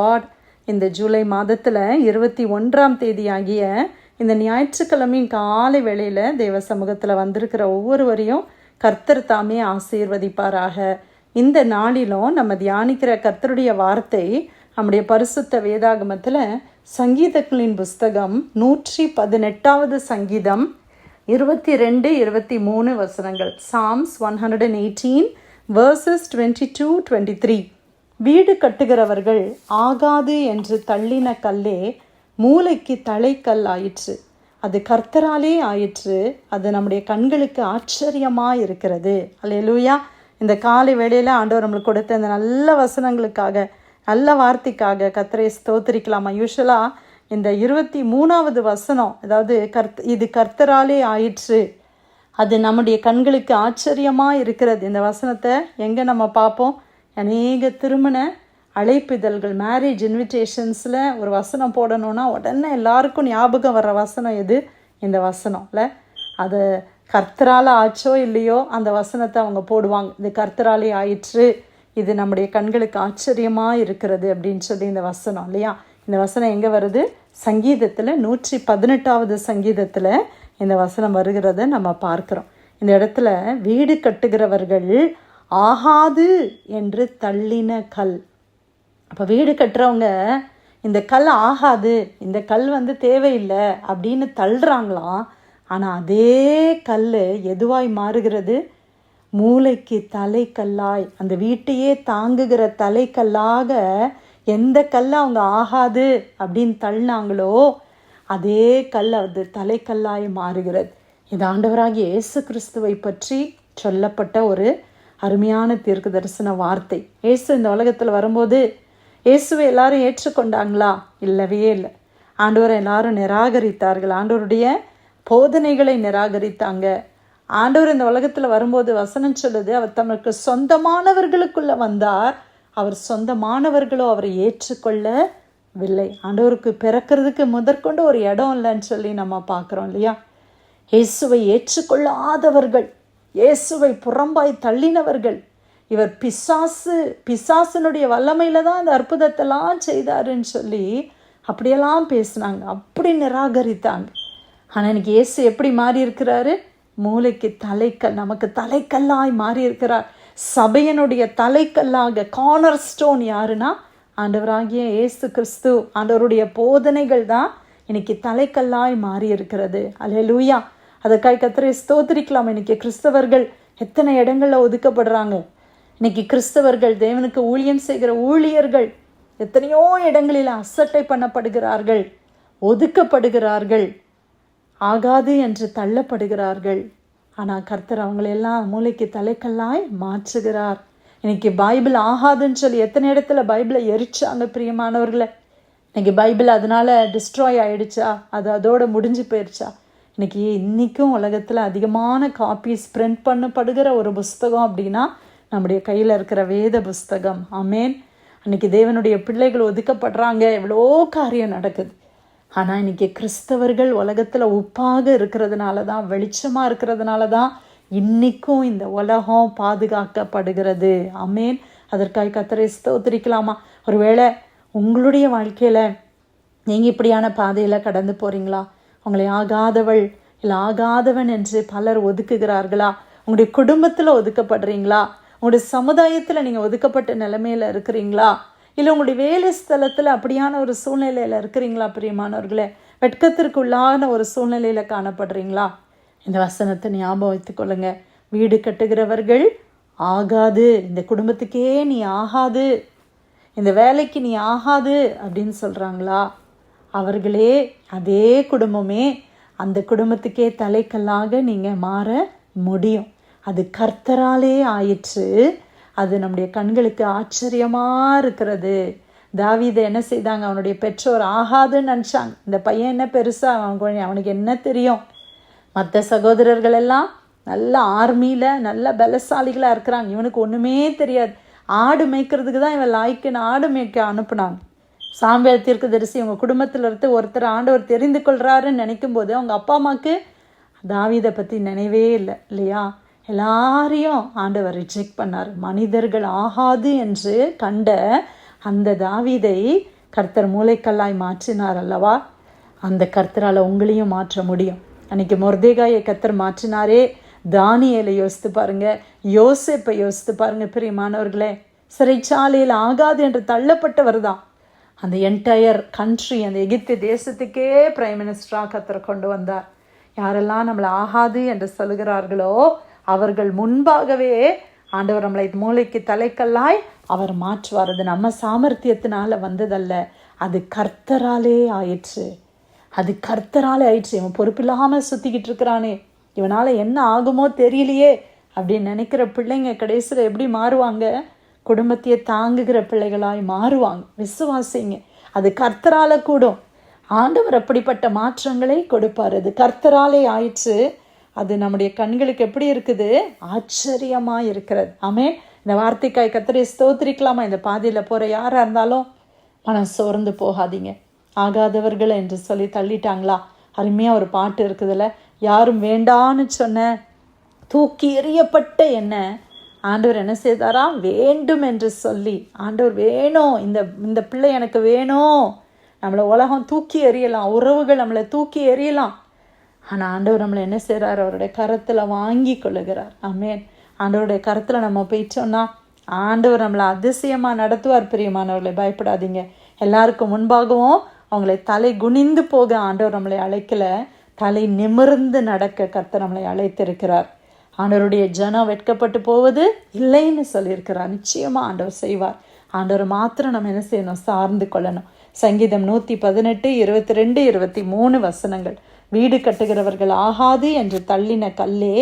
Lord இந்த ஜூலை மாதத்தில் இருபத்தி ஒன்றாம் தேதி ஆகிய இந்த ஞாயிற்றுக்கிழமையும் காலை வேளையில் தேவ சமூகத்தில் வந்திருக்கிற ஒவ்வொருவரையும் கர்த்தர் தாமே ஆசீர்வதிப்பாராக. இந்த நாளிலும் நம்ம தியானிக்கிற கர்த்தருடைய வார்த்தை நம்முடைய பரிசுத்த வேதாகமத்தில் சங்கீதங்களின் புஸ்தகம் நூற்றி பதினெட்டாவது சங்கீதம் இருபத்தி ரெண்டு இருபத்தி மூணு வசனங்கள். Psalms one hundred and eighteen verses twenty two twenty three வீடு கட்டுகிறவர்கள் ஆகாது என்று தள்ளின கல்லே மூளைக்கு தலைக்கல் ஆயிற்று. அது கர்த்தராலே ஆயிற்று. அது நம்முடைய கண்களுக்கு ஆச்சரியமாக இருக்கிறது. அல்லேலூயா. இந்த காலை வேளையில் ஆண்டவர் நம்மளுக்கு கொடுத்த இந்த நல்ல வசனங்களுக்காக நல்ல வார்த்தைக்காக கர்த்தரை ஸ்தோத்திரிக்கலாமா. யூஸ்வலாக இந்த இருபத்தி மூணாவது வசனம் அதாவது கர்த் இது கர்த்தராலே ஆயிற்று. அது நம்முடைய கண்களுக்கு ஆச்சரியமாக இருக்கிறது. இந்த வசனத்தை எங்கே நம்ம பார்ப்போம்? அநேக திருமண அழைப்பிதழ்கள் மேரேஜ் இன்விடேஷன்ஸில் ஒரு வசனம் போடணும்னா உடனே எல்லாருக்கும் ஞாபகம் வர்ற வசனம் எது? இந்த வசனம் இல்லை? அது கர்த்தரால் ஆச்சோ இல்லையோ அந்த வசனத்தை அவங்க போடுவாங்க. இது கர்த்தராலே ஆயிற்று. இது நம்முடைய கண்களுக்கு ஆச்சரியமாக இருக்கிறது அப்படின்னு சொல்லி இந்த வசனம் இல்லையா? இந்த வசனம் எங்கே வருது? சங்கீதத்தில் நூற்றி பதினெட்டாவது சங்கீதத்தில் இந்த வசனம் வருகிறத நம்ம பார்க்குறோம். இந்த இடத்துல வீடு கட்டுகிறவர்கள் ஆகாது என்று தள்ளின கல். அப்போ வீடு கட்டுறவங்க இந்த கல் ஆகாது இந்த கல் வந்து தேவையில்லை அப்படின்னு தள்ளுறாங்களாம். ஆனால் அதே கல் எதுவாய் மாறுகிறது? மூளைக்கு தலைக்கல்லாய் அந்த வீட்டையே தாங்குகிற தலைக்கல்லாக எந்த கல் அவங்க ஆகாது அப்படின்னு தள்ளினாங்களோ அதே கல் அது தலைக்கல்லாய் மாறுகிறது. இது ஆண்டவராகிய இயேசு கிறிஸ்துவை பற்றி சொல்லப்பட்ட ஒரு அருமையான தீர்க்க தரிசன வார்த்தை. இயேசு இந்த உலகத்தில் வரும்போது இயேசுவை எல்லாரும் ஏற்றுக்கொண்டாங்களா? இல்லவே இல்லை. ஆண்டவரை எல்லாரும் நிராகரித்தார்கள். ஆண்டவருடைய போதனைகளை நிராகரித்தாங்க. ஆண்டவர் இந்த உலகத்தில் வரும்போது வசனம் சொல்லுது அவர் தமக்கு சொந்தமானவர்களுக்குள்ள வந்தார். அவர் சொந்தமானவர்களோ அவரை ஏற்றுக்கொள்ளவில்லை. ஆண்டவருக்கு பிறக்கிறதுக்கு முதற்கொண்டு ஒரு இடம் இல்லைன்னு சொல்லி நம்ம பார்க்குறோம் இல்லையா? இயேசுவை ஏற்றுக்கொள்ளாதவர்கள். இயேசுவை புறம்பாய் தள்ளினவர்கள். இவர் பிசாசு பிசாசனுடைய வல்லமையில தான் இந்த அற்புதத்தெல்லாம் செய்தாருன்னு சொல்லி அப்படியெல்லாம் பேசினாங்க. அப்படி நிராகரித்தாங்க. ஆனால் எனக்கு இயேசு எப்படி மாறி இருக்கிறாரு மூளைக்கு தலைக்கல் நமக்கு தலைக்கல்லாய் மாறி இருக்கிறார் சபையனுடைய தலைக்கல்லாக கார்னர் ஸ்டோன் யாருன்னா? ஆண்டவராகிய இயேசு கிறிஸ்து. ஆண்டவருடைய போதனைகள் தான் இன்னைக்கு தலைக்கல்லாய் மாறி இருக்கிறது அல்ல லூயா அதற்காக கத்திரை ஸ்தோத்திரிக்கலாம். இன்னைக்கு கிறிஸ்தவர்கள் எத்தனை இடங்களில் ஒதுக்கப்படுறாங்க? இன்னைக்கு கிறிஸ்தவர்கள் தேவனுக்கு ஊழியம் செய்கிற ஊழியர்கள் எத்தனையோ இடங்களில் அசட்டை பண்ணப்படுகிறார்கள் ஒதுக்கப்படுகிறார்கள் ஆகாது என்று தள்ளப்படுகிறார்கள். ஆனால் கர்த்தர் அவங்களெல்லாம் மூளைக்கு தலைக்கல்லாய் மாற்றுகிறார். இன்னைக்கு பைபிள் ஆகாதுன்னு சொல்லி எத்தனை இடத்துல பைபிளை எரிச்சாங்க பிரியமானவர்களை? இன்னைக்கு பைபிள் அதனால டிஸ்ட்ராய் ஆயிடுச்சா? அது அதோட முடிஞ்சு போயிடுச்சா இன்னைக்கு இன்றைக்கும் உலகத்தில் அதிகமான காப்பீஸ் பிரிண்ட் பண்ணப்படுகிற ஒரு புஸ்தகம் அப்படின்னா நம்முடைய கையில் இருக்கிற வேத புஸ்தகம். அமேன் அன்னைக்கு தேவனுடைய பிள்ளைகள் ஒதுக்கப்படுறாங்க. எவ்வளோ காரியம் நடக்குது. ஆனால் இன்னைக்கு கிறிஸ்தவர்கள் உலகத்தில் உப்பாக இருக்கிறதுனால தான் வெளிச்சமாக இருக்கிறதுனால தான் இன்றைக்கும் இந்த உலகம் பாதுகாக்கப்படுகிறது. அமேன் அதற்காக கத்தரை ஸ்தோத்திரிக்கலாமா? ஒருவேளை உங்களுடைய வாழ்க்கையில் நீங்கள் இப்படியான பாதையில் கடந்து போகிறீங்களா உங்களை ஆகாதவள் இல்லை ஆகாதவன் என்று பலர் ஒதுக்குகிறார்களா? உங்களுடைய குடும்பத்தில் ஒதுக்கப்படுறீங்களா? உங்களுடைய சமுதாயத்தில் நீங்கள் ஒதுக்கப்பட்ட நிலைமையில் இருக்கிறீங்களா? இல்லை உங்களுடைய வேலை ஸ்தலத்தில் அப்படியான ஒரு சூழ்நிலையில் இருக்கிறீங்களா பிரியமானவர்களே? வெட்கத்திற்குள்ளான ஒரு சூழ்நிலையில் காணப்படுறீங்களா? இந்த வசனத்தை ஞாபகம் வைத்துக்கொள்ளுங்க வீடு கட்டுகிறவர்கள் ஆகாது. இந்த குடும்பத்துக்கே நீ ஆகாது. இந்த வேலைக்கு நீ ஆகாது அப்படின்னு சொல்கிறாங்களா அவர்களே அதே குடும்பமே அந்த குடும்பத்துக்கே தலைக்கல்லாக நீங்கள் மாற முடியும். அது கர்த்தராலே ஆயிற்று. அது நம்முடைய கண்களுக்கு ஆச்சரியமாக இருக்கிறது. தாவிதை என்ன செய்தாங்க? அவனுடைய பெற்றோர் ஆகாதுன்னு நினச்சாங்க. இந்த பையன் என்ன பெருசாக அவன் அவனுக்கு என்ன தெரியும்? மற்ற சகோதரர்கள் எல்லாம் நல்ல ஆர்மியில் நல்ல பலசாலிகளாக இருக்கிறாங்க. இவனுக்கு ஒன்றுமே தெரியாது. ஆடு மேய்க்கிறதுக்கு தான் இவன் லாய்க்குன்னு ஆடு மேய்க்க அனுப்புனாங்க. சாம்பியல் தீர்க்கதரிசி அவங்க குடும்பத்தில் இருந்து ஒருத்தர் ஆண்டவர் தெரிந்து கொள்கிறாருன்னு நினைக்கும் போது அவங்க அப்பா அம்மாவுக்கு தாவீதை பற்றி நினைவே இல்லை இல்லையா? எல்லாரையும் ஆண்டவர் ரிஜெக்ட் பண்ணார். மனிதர்கள் ஆகாது என்று கண்ட அந்த தாவிதை கர்த்தர் மூளைக்கல்லாய் மாற்றினார் அல்லவா? அந்த கர்த்தரால் உங்களையும் மாற்ற முடியும். அன்னைக்கு மொர்தேகாயை கர்த்தர் மாற்றினாரே. தானியலை யோசித்து பாருங்க. யோசிப்பை யோசித்து பாருங்க பிரியமானவர்களே. சிறைச்சாலையில் ஆகாது என்று தள்ளப்பட்டவர் தான். அந்த என்டையர் கண்ட்ரி அந்த எகிப்து தேசத்துக்கே பிரைம் மினிஸ்டராக கத்தர் கொண்டு வந்தார். யாரெல்லாம் நம்மளை ஆகாது என்று சொல்கிறார்களோ அவர்கள் முன்பாகவே ஆண்டவர் நம்மளை மூளைக்கு தலைக்கல்லாய் அவர் மாற்றுவார். அது நம்ம சாமர்த்தியத்தினால வந்ததல்ல. அது கர்த்தராலே ஆயிற்று. அது கர்த்தராலே ஆயிடுச்சு இவன் பொறுப்பில்லாமல் சுற்றிக்கிட்டு இருக்கிறானே. இவனால் என்ன ஆகுமோ தெரியலையே அப்படின்னு நினைக்கிற பிள்ளைங்க கடைசியில் எப்படி மாறுவாங்க? குடும்பத்தையே தாங்குகிற பிள்ளைகளாய் மாறுவாங்க. விசுவாசிங்க. அது கர்த்தரால கூடும். ஆண்டவர் அப்படிப்பட்ட மாற்றங்களை கொடுப்பார். அது கர்த்தராலே ஆயிடுச்சு அது நம்முடைய கண்களுக்கு எப்படி இருக்குது? ஆச்சரியமாக இருக்கிறது. ஆமே இந்த வார்த்தைக்காய் கத்தரை ஸ்தோத்திரிக்கலாமா? இந்த பாதையில் போகிற யாராக இருந்தாலும் மனம் சோர்ந்து போகாதீங்க. ஆகாதவர்கள் என்று சொல்லி தள்ளிட்டாங்களா? அருமையாக ஒரு பாட்டு இருக்குதுல்ல யாரும் வேண்டான்னு சொன்ன தூக்கி எறியப்பட்ட என்ன ஆண்டவர் என்ன செய்தாரா? வேண்டும் என்று சொல்லி ஆண்டவர் வேணும் இந்த இந்த பிள்ளை எனக்கு வேணும் நம்மளை உலகம் தூக்கி எறியலாம் உறவுகள் நம்மளை தூக்கி எறியலாம். ஆனால் ஆண்டவர் நம்மளை என்ன செய்கிறார் அவருடைய கரத்தில் வாங்கி கொள்ளுகிறார். அமேன் ஆண்டவருடைய கரத்தில் நம்ம போயிட்டோம்னா ஆண்டவர் நம்மளை அதிசயமாக நடத்துவார் பிரியமானவர்களை பயப்படாதீங்க. எல்லாருக்கும் முன்பாகவும் அவங்களை தலை குனிந்து போக ஆண்டவர் நம்மளை அழைக்கல. தலை நிமிர்ந்து நடக்க கர்த்தர் நம்மளை அழைத்திருக்கிறார். ஆண்டவருடைய ஜனம் வெட்கப்பட்டு போவது இல்லைன்னு சொல்லியிருக்கிறார். நிச்சயமாக ஆண்டவர் செய்வார். ஆண்டவர் மாத்திரம் நம்ம என்ன செய்யணும்? சார்ந்து கொள்ளணும். சங்கீதம் நூற்றி பதினெட்டு இருபத்தி ரெண்டு இருபத்தி மூணு வசனங்கள். வீடு கட்டுகிறவர்கள் ஆகாது என்று தள்ளின கல்லே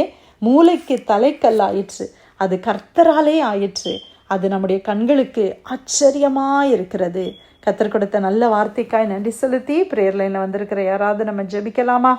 மூளைக்கு தலைக்கல்லாயிற்று அது கர்த்தராலே ஆயிற்று. அது நம்முடைய கண்களுக்கு ஆச்சரியமாக இருக்கிறது கத்தர் கொடுத்த நல்ல வார்த்தைக்காய் நன்றி செலுத்தி பிரேயர்லைனில் வந்திருக்கிற யாராவது நம்ம ஜெபிக்கலாமா?